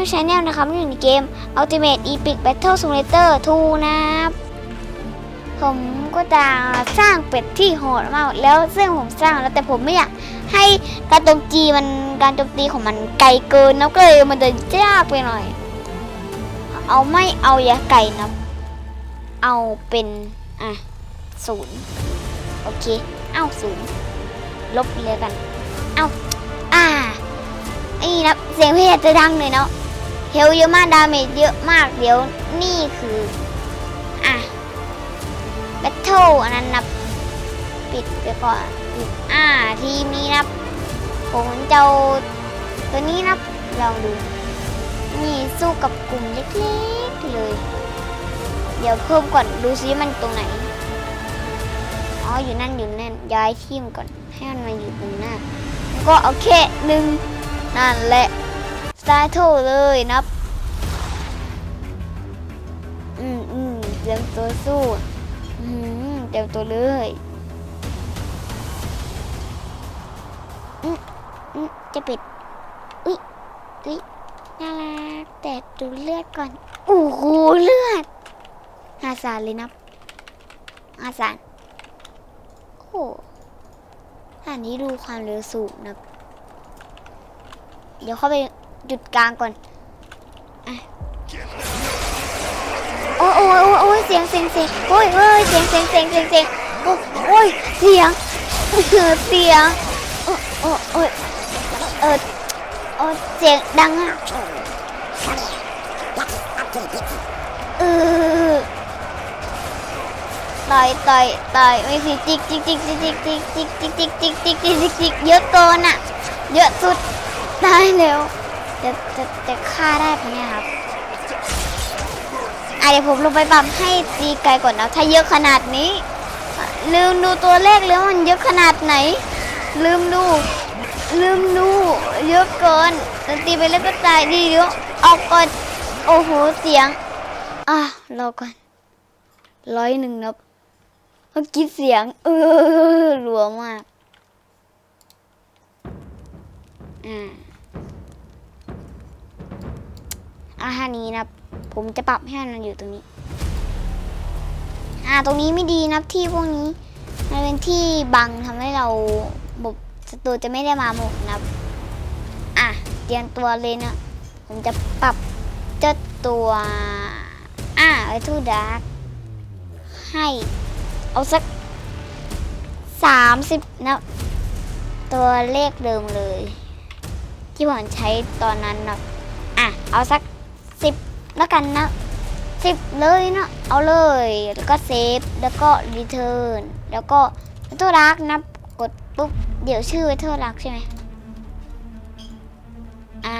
New Channel นะครับอยู่ในเกม Ultimate Epic Battle Simulator 2 นะครับผมก็จะสร้างเป็ดที่โหดมากแล้วซึ่งผมสร้างแล้วแต่ผมไม่อยากให้การโจมตีมันการโจมตีของมันไกลเกินนะก็เลยมันจะยากไปหน่อย เอาไม่เอายาไก่นะเอาเป็นอะศูนย์โอเคเอาศูนย์ลบเลยกัน เอาอ่านี่นะเสียงเพลงจะดังเลยเนาะ เฮลเยอะมาก ดาเมจเยอะมาก เดี๋ยวนี่คือ อะแบทเทิลอันนั้นนับ ปิดไปก่อนปิดอ่า ทีมนี้นับ ผมจะเอาตัวนี้นับ ลองดู นี่สู้กับกลุ่มเล็กๆเลย เดี๋ยวเพิ่มก่อน ดูซิมันตรงไหน อ๋อ อยู่นั่นอยู่นั่น ย้ายทีมก่อน ให้มันมาอยู่ตรงหน้า ก็โอเคหนึ่งนั่นแหละ สตาร์ทเลยนับ อืมอืมเตรียมตัวสู้อืมเตรียมตัวเลยอืมอืมจะปิด อุ้ยอุ้ยน่ารักแต่ดูเลือดก่อนโอ้โหเลือดอาสารเลยนับอาสารโอ้โหอันนี้ดูความเร็วสูงนะ เดี๋ยวเข้าไป จุดกลางก่อนโอ้ยโอ้ยโอ้ยโอ้เสียงเสียงเสียงโอ้ยโอ้ยเสียงเสียงเสียงเสียงเสียงโอ้ยโอ้ยเสียงเออเสียงโอ้ยโอ้ยโอ้ยเออโอ้ยเสียงดังอะเออต่อยต่อยต่อยไม่สิจิกจิกจิกจิกจิกจิกจิกจิกจิกจิกจิกจิกจิกจิกเยอะเกินอะเยอะสุดได้แล้ว จะจะจะฆ่าได้ปะเนี่ยครับอะเดี๋ยวผมลงไปปรับให้ตีไกลก่อนนะถ้าเยอะขนาดนี้ ลืมดูตัวเลขแล้วมันเยอะขนาดไหน ลืมดู ลืมดูเยอะเกินตีไปแล้วก็ตายดีเดี๋ยวออกก่อนโอ้โหเสียงอะรอก่อนร้อยหนึ่งนะเมื่อกี้เสียง เออรัวมาก อ่า อาหารนี้นะผมจะปรับให้มันอยู่ตรงนี้ อ่าตรงนี้ไม่ดีนะที่พวกนี้มันเป็นที่บังทำให้เราบบศัตรูจะไม่ได้มาหมกนะอะเตรียมตัวเลยนะผมจะปรับเจ้าตัวอ่าไอทูดาร์กให้เอาสักสามสิบนะตัวเลขเดิมเลย ที่ผมใช้ตอนนั้นนะอะเอาสัก แล้วกันนะสิบเลยนะเอาเลยแล้วก็เซฟแล้วก็รีเทิร์นแล้วก็ตัวรักนะกดปุ๊บเดี๋ยวชื่อเทอร์รักใช่ไหมอ่า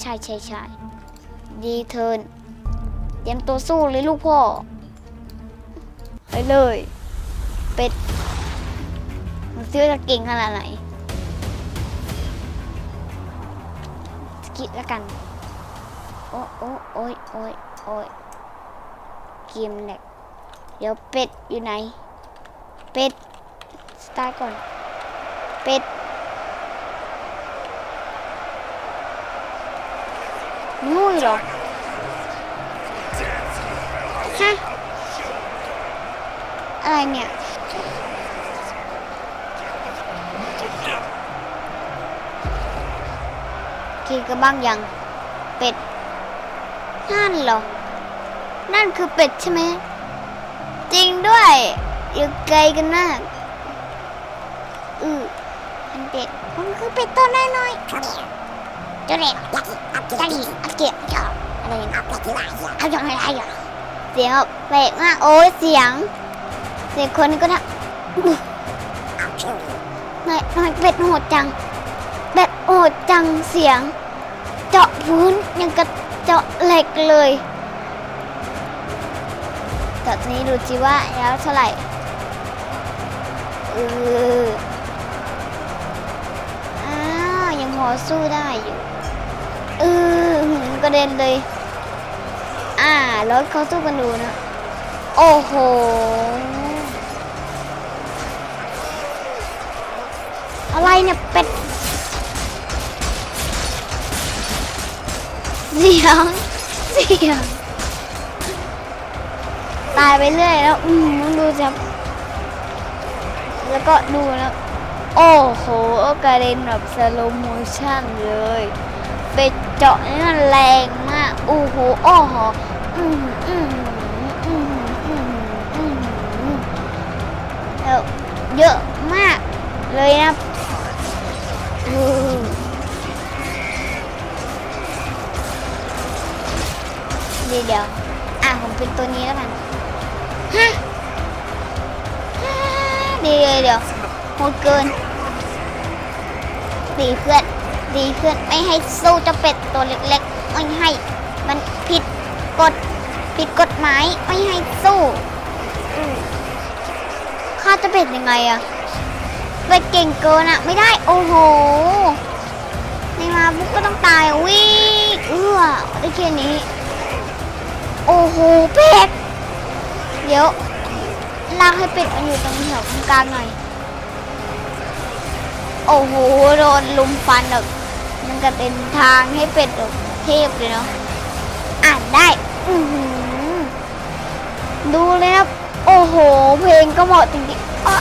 ใช่ใช่ใช่รีเทิร์นเตรียมตัวสู้เลยลูกพ่อไปเลยเป็ดมันซื้อจะเก่งขนาดไหนสกิดแล้วกัน โอ้โอ้โอ้ยโอ้ยโอ้ยเกมแหลกเดี๋ยวเป็ดอยู่ไหน เป็ด สตาร์ก่อน เป็ดงูเหรอฮะอะไรเนี่ยกินกันบ้างยัง นั่นเหรอ นั่นคือเป็ดใช่ไหม จริงด้วย อยู่ไกลกันมากอือมันเป็ดมันคือเป็ดตัวน้อยๆตัวเล็กตาลีอักเกียอะไรนะเอาอย่างไรอะเสียงแปลกมากโอ้ยเสียง เสียงคนก็ทำอุ๊ยทำไมทำไมเป็ดโหดจัง เป็ดโหดจังเสียง เจาะพื้นยังกระ เจาะเหล็กเลยต่ทีนี้ดูจิว่าแล้วเท่าไหร่เอออ้าวยังพอสู้ได้อยู่เออหืมกระเด็นเลย อ่ารถเขาสู้กันดูนะ โอ้โหอะไรเนี่ย เป็ด เสียงเสียงตายไปเรื่อยแล้ว อืมดูสิครับแล้วก็ดูแล้ว โอ้โหกระเด็นแบบสโลโมชั่นเลยไปเจาะนี่มันแรงมาก โอ้โห โอ้โห อืมอืมอืมอืมอืมอืมแล้วเยอะมากเลยนะ เดี๋ยวเดี๋ยวอะผมเป็นตัวนี้แล้วกันฮะฮะเดี๋ยวเดี๋ยวโหดเกินดีเพื่อนดีเพื่อนไม่ให้สู้เจ้าเป็ดตัวเล็กๆไม่ให้ มันผิดกฎผิดกฎหมายไม่ให้สู้ข้าจะเป็ดยังไงอะเป็ดเก่งเกินอะไม่ได้โอ้โหในมาปุ๊บก็ต้องตายวิ่งเอื้อได้แค่นี้ โอ้โหเป็ดเดี๋ยวลากให้เป็ดมันอยู่ตรงแถวตรงกลางหน่อย โอ้โหโดนลุมฟันแบบมันกระเด็นทางให้เป็ดแบบเทพเลยเนาะอ่านได้อือหือดูเลยนะโอ้โห เพลงก็เหมาะจริงๆอะ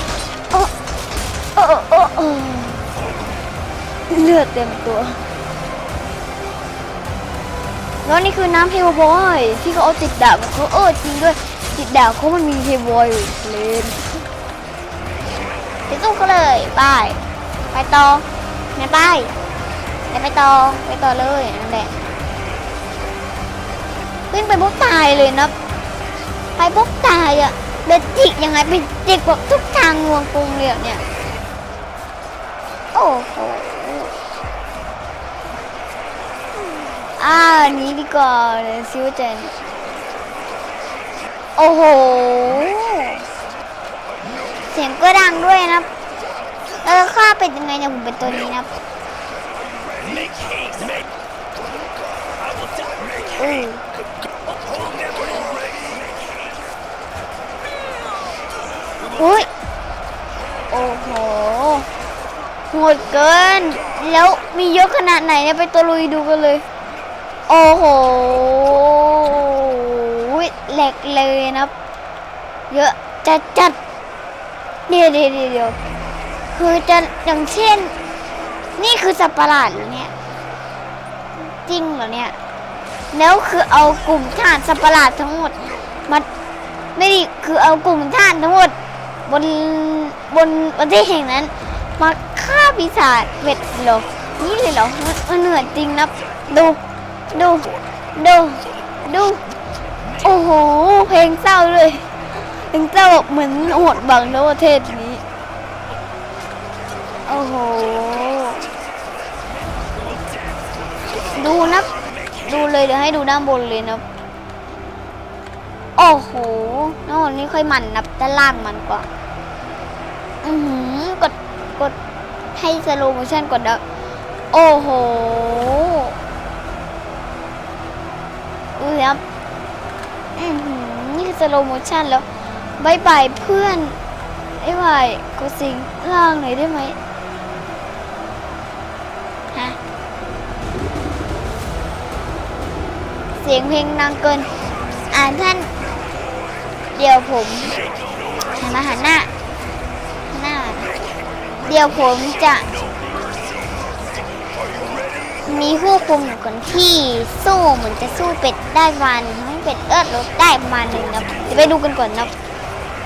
เออเออเออเออเลือดเต็มตัว แล้วนี่คือน้ำเฮลบอยที่เขาเอาติดดาบเขาเออจริงด้วยติดดาบเขามันมีเฮลบอยเลนไปสู้เขาเลยไปไปต่อไงไปไปไปต่อไปต่อเลยนั่นแหละวิ่งไปปุ๊บตายเลยนะไปปุ๊บตายอะเบ็ดจิกยังไงเป็นจิกแบบทุกทางงวงกรุงเลยอะเนี่ยโอ้โห อ่านี้ดีกว่าเดี๋ยวซิวเจนโอ้โห เสียงก็ดังด้วยนะแล้วข้าเป็นยังไงเนี่ยผมเป็นตัวนี้นะอืออุ้ย โอ้โหโหดเกิน แล้วมีเยอะขนาดไหนเนี่ยไปตัวลุยดูกันเลย โอ้โหแหล็กเลยนะ เยอะจัดจัดเดี๋ยวเดี๋ยวเดี๋ยวคือจะอย่างเช่น นี่คือสัตว์ประหลาดเหรอเนี่ย จริงเหรอเนี่ย แล้วคือเอากลุ่มทารสัตว์ประหลาดทั้งหมดมาไม่ดิคือเอากลุ่มทารทั้งหมด บนบนประเทศแห่งนั้น มาฆ่าปีศาจเวทเหรอนี่เลยเหรอมันมันเหนื่อยจริงนะดู ดู ดู ดู โอ้โห เพลงเศร้าเลย เพลงเศร้าเหมือนหดบังทั้งประเทศนี้ โอ้โห ดูนะดูเลยเดี๋ยวให้ดูด้านบนเลยนะ โอ้โหน้องนี่ค่อยมันนับด้านล่างมันกว่า อือหือกด กดให้สโลโมชั่นกดแล้วโอ้โห ดูสิครับนี่คือสโลโมชั่นแล้วบายบายเพื่อนไอ้บายก็สิงล่างหน่อยได้ไหมฮะเสียงเพลงดังเกิน อ่านท่าน เดี๋ยวผมหันมาหันหน้าหน้า เดี๋ยวผมจะ มีผู้คุมอยู่คนที่สู้เหมือนจะสู้เป็ดได้ประมันให้เป็ดเอิดลดได้ประมาณหนึ่งนะเดี๋ยวไปดูกันก่อนนะ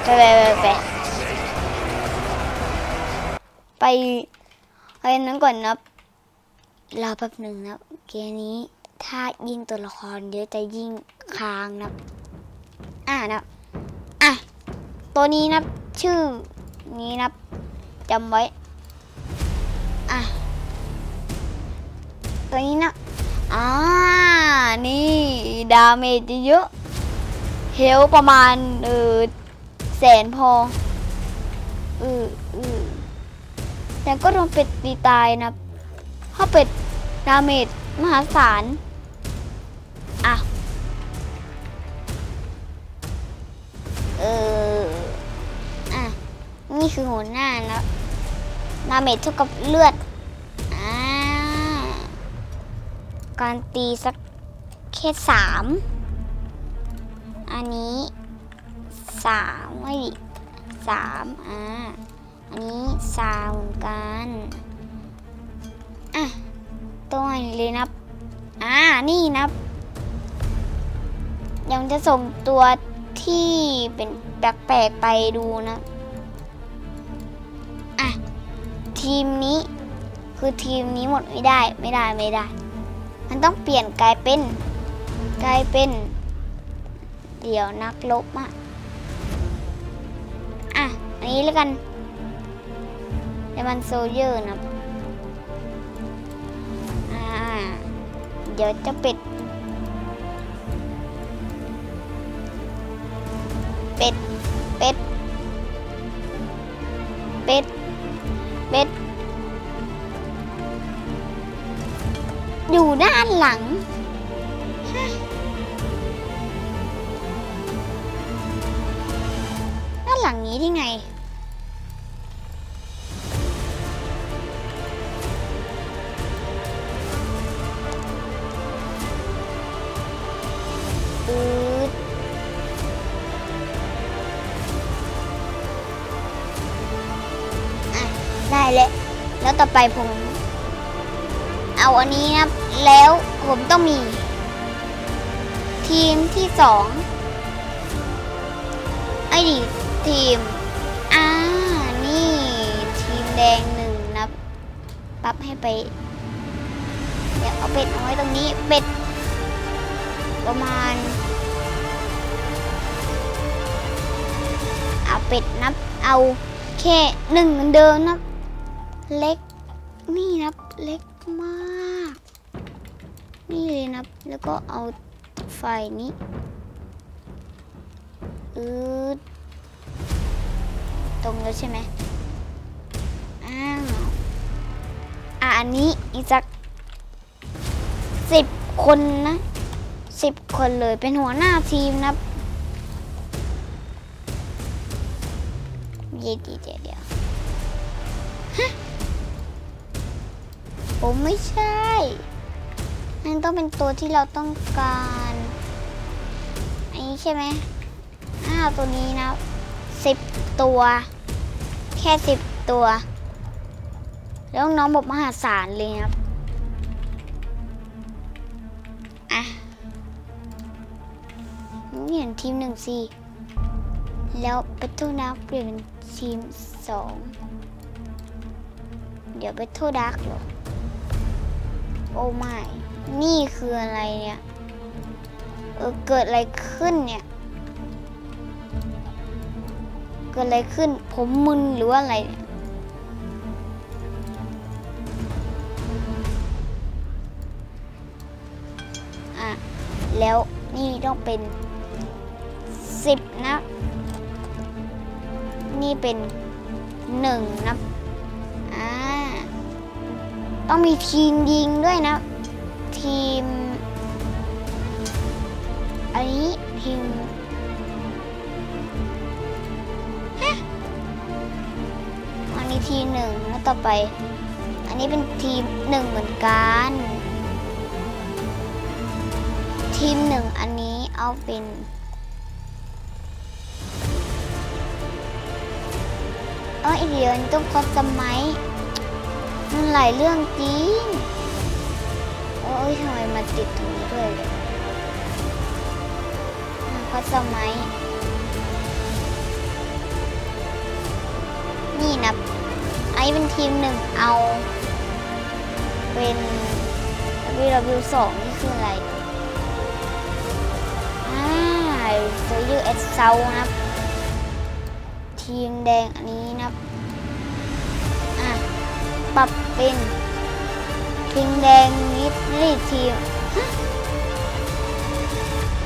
ไปไปไปไปไปไปนั้นก่อนนะรอแป๊บหนึ่งนะเกมนี้ถ้ายิงตัวละครเดี๋ยวจะยิงค้างนะอ่านะอะตัวนี้นะชื่อนี้นะจำไว้อะ ตัวนี้นะอ่า นี่ ดาเมจเยอะเฮลประมาณเออแสนพอเออเออแต่ก็โดนเป็ดตีตายนะเพราะเป็ดดาเมจมหาศาลอะเอออะ นี่คือหัวหน้านะดาเมจเท่ากับเลือด การตีสักแค่สามอันนี้สามไม่ดิสามอ่าอันนี้สามเหมือนกันอะตัวไหนเลยนับอ่านี่นับ ยังจะส่งตัวที่เป็นแปลกๆไปดูนะอะทีมนี้คือทีมนี้หมดไม่ได้ไม่ได้ไม่ได้ มันต้องเปลี่ยนกลายเป็นกลายเป็น เดี๋ยวนักลบอะอะ อันนี้แล้วกันเดมันโซเยอร์นะอ่า เดี๋ยวจะเป็ด เป็ด เป็ด เป็ด เป็ด อยู่ด้านหลัง ด้านหลังนี้ที่ไง อืดอะ ได้แล้วแล้วต่อไปผม เอาอันนี้นะแล้วผมต้องมี ทีมที่สองไอ้ดิทีมอ่านี่ทีมแดงหนึ่งนะครับปรับให้ไป เดี๋ยวเอาเป็ดเอาไว้ตรงนี้เป็ด ประมาณเอาเป็ดนับเอาแค่หนึ่งเหมือนเดิมนับเล็กนี่นับเล็ก มาก นี่เลยนับแล้วก็เอาไฟนี้อืดตรงแล้วใช่ไหมอ้าวอะอันนี้อีกสักสิบคนนะสิบคนเลยเป็นหัวหน้าทีมนะเดี๋ยวเดี๋ยวเดี๋ยว ผมไม่ใช่นั่นต้องเป็นตัวที่เราต้องการอันนี้ใช่ไหมอ้าวตัวนี้นะสิบตัว แค่สิบตัว แล้วน้องบอกมหาศาลเลยครับอะนี่เห็นทีมหนึ่งสิแล้วเปโทนักเปลี่ยนเป็นทีมสองเดี๋ยวเปโทดักเหรอ โอ้ไม่ นี่คืออะไรเนี่ย เออเกิดอะไรขึ้นเนี่ย เกิดอะไรขึ้น ผมมึนหรือว่าอะไรเนี่ยอะ แล้วนี่ต้องเป็นสิบนะ นี่เป็นหนึ่งนะอ่า ต้องมีทีมยิงด้วยนะ ทีม อันนี้ทีมอันนี้ทีหนึ่งแล้วต่อไป อันนี้เป็นทีมหนึ่งเหมือนกัน ทีมหนึ่งอันนี้เอาเป็นเอออีกเดียวนี้ต้องคอสมัย มันหลายเรื่องจริง โอ้ยทำไมมาติดตรงนี้ด้วยเลยคอสมัย นี่นะ ไอ้เป็นทีมหนึ่งเอา เป็น WW2 นี่คืออะไรอ่าโซยูเอสเซานะครับทีมแดงอันนี้นะ ปรับเป็นทีมแดงนิดนี่ทีม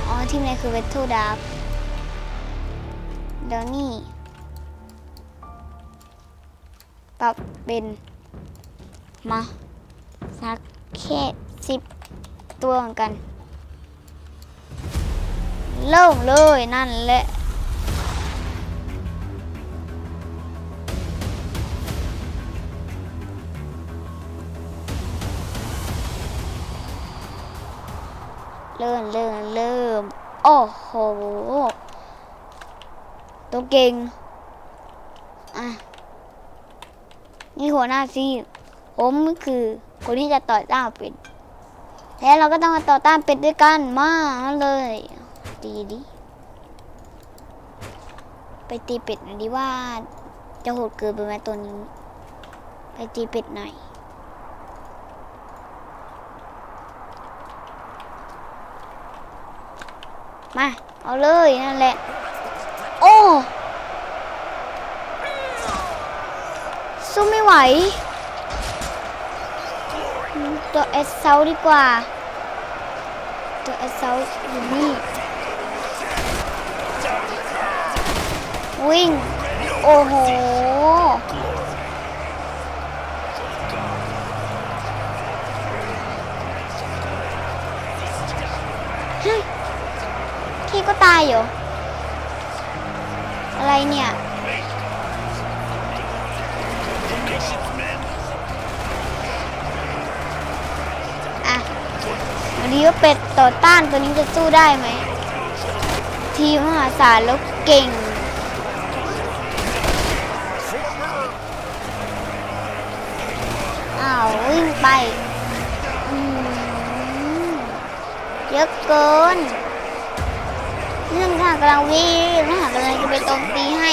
อ๋อ ทีมไหนคือเวททูดาบเดี๋ยวนี่ปรับเป็น มา สักแค่สิบตัวเหมือนกัน เริ่มเลยนั่นแหละ เริ่มเริ่มเริ่มโอ้โหตัวเก่งอะนี่หัวหน้าซีผมคือคนที่จะต่อต้านเป็ดแล้วเราก็ต้องมาต่อต้านเป็ดด้วยกันมาเลยตีดิไปตีเป็ดหน่อยดิว่า จะโหดเกินไปไหมตัวนี้ ไปตีเป็ดหน่อย มา เอาเลยนั่นแหละ โอ้สู้ไม่ไหว ตัวเอสเซาดีกว่า ตัวเอสเซาอยู่นี่ วิ่ง โอ้โห พี่ก็ตายอยู่อะไรเนี่ย อะวันนี้ก็เป็ดต่อต้านตัวนี้จะสู้ได้ไหม ทีมมหาศาลแล้วเก่งอ้าววิ่งไปเยอะเกิน เรื่องทหารกำลังวิ่งทหารกำลังจะไปโจมตีให้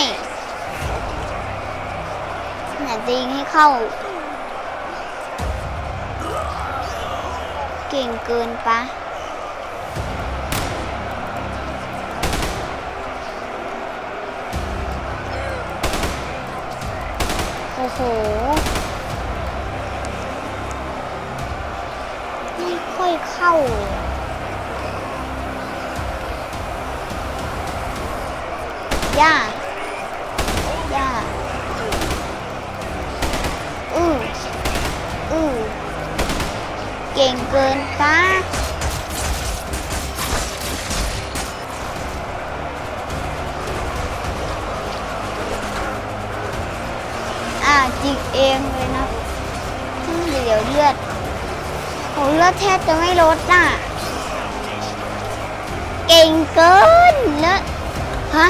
เนี่ยจะยิงให้เข้า เก่งเกินปะโอ้โหไม่ค่อยเข้าเลย ย่าย่าอืออือเก่งเกินป้าอ่าจิกเองเลยนะเดี๋ยวเลือดโหเลือดแทบจะไม่ลดน่ะ เก่งเกินเลือดฮะ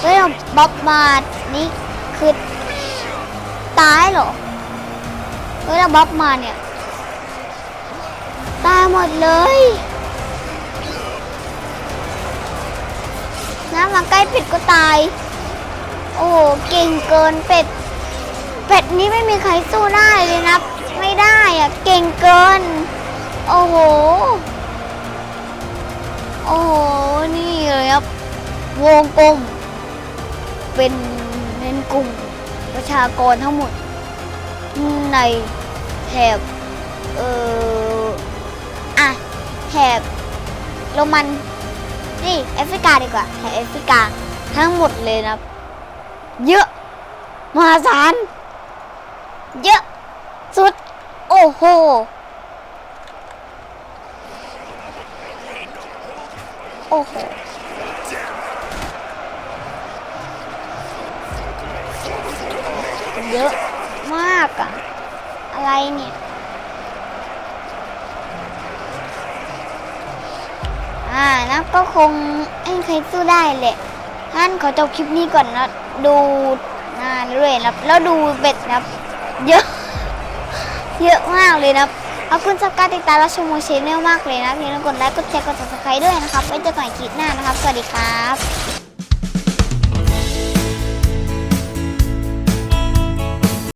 เฮ้ยบ๊อบมาดนี่คือตายเหรอเฮ้ยแล้วบ๊อบมาเนี่ยตายหมดเลยน้ำมาใกล้เป็ดก็ตาย โอ้โหเก่งเกินเป็ด เป็ดนี้ไม่มีใครสู้ได้เลยนะ ไม่ได้อะเก่งเกิน โอ้โห โอ้โห นี่เลยครับ วงกลม เป็นเน้นกลุ่มประชากรทั้งหมด ในแถบเอ่ออะแถบโรมันนี่แอฟริกาดีกว่าแถบแอฟริกาทั้งหมดเลยนะเยอะมหาศาลเยอะสุด โอ้โหโอ้โห เยอะมากอะอะไรเนี่ยอ่านะก็คงไม่ใครสู้ได้แหละท่านขอจบคลิปนี้ก่อนนะดูนานเรื่อยนะแล้วดูเบ็ดนะเยอะ เยอะมากเลยนะขอบคุณสำหรับการติดตามรับชมโมชแนลมากเลยนะอย่าลืมกดไลค์กดแชร์กด subscribe ด้วยนะครับไว้เจอกันใหม่คลิปหน้านะครับ สวัสดีครับ